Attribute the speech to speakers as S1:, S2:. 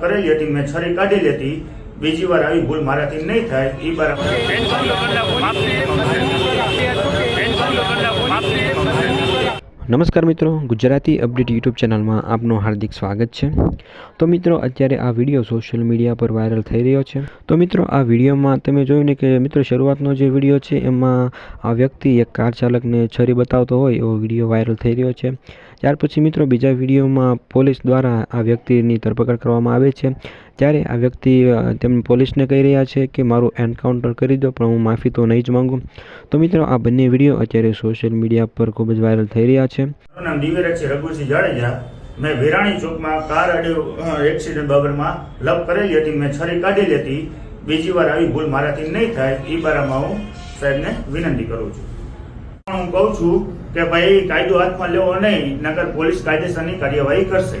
S1: કરેલી હતી, મેં છરી કાઢી લેતી. બીજી વાર આવી ભૂલ મારાથી નહીં થાય એ બરાબર.
S2: નમસ્કાર મિત્રો, ગુજરાતી અપડેટ યુટ્યુબ ચેનલમાં આપનું હાર્દિક સ્વાગત છે. તો મિત્રો, અત્યારે આ વીડિયો સોશિયલ મીડિયા પર વાયરલ થઈ રહ્યો છે. તો મિત્રો, આ વિડીયોમાં તમે જોયું ને કે મિત્રો, શરૂઆતનો જે વીડિયો છે, એમાં આ વ્યક્તિ એક કાર ચાલકને છરી બતાવતો હોય એવો વીડિયો વાયરલ થઈ રહ્યો છે. ત્યાર પછી મિત્રો, બીજા વિડીયોમાં પોલીસ દ્વારા આ વ્યક્તિની ધરપકડ કરવામાં આવે છે. ત્યારે આ વ્યક્તિ તેમ પોલીસને કહી રહ્યા છે કે મારું એન્કાઉન્ટર કરી દો, પણ હું માફી તો નહીં જ માગું. તો મિત્રો, આ બંને વીડિયો અત્યારે સોશિયલ મીડિયા પર ખૂબ જ વાયરલ થઈ રહ્યા છે.
S1: નામ મેં વિરાણી ચોકમાં કાર અડ્યો એક્સિડન્ટ બાબરમાં લપ કરેલી હતી, મેં છરી કાઢી લેતી. બીજી વાર આવી ભૂલ મારાથી નહીં થાય એ બારામાં હું સાહેબને વિનંતી કરું છું. હું કહું છું કે ભાઈ, કાયદો હાથમાં લેવો નહીં નગર પોલીસ કાયદેસરની કાર્યવાહી કરશે.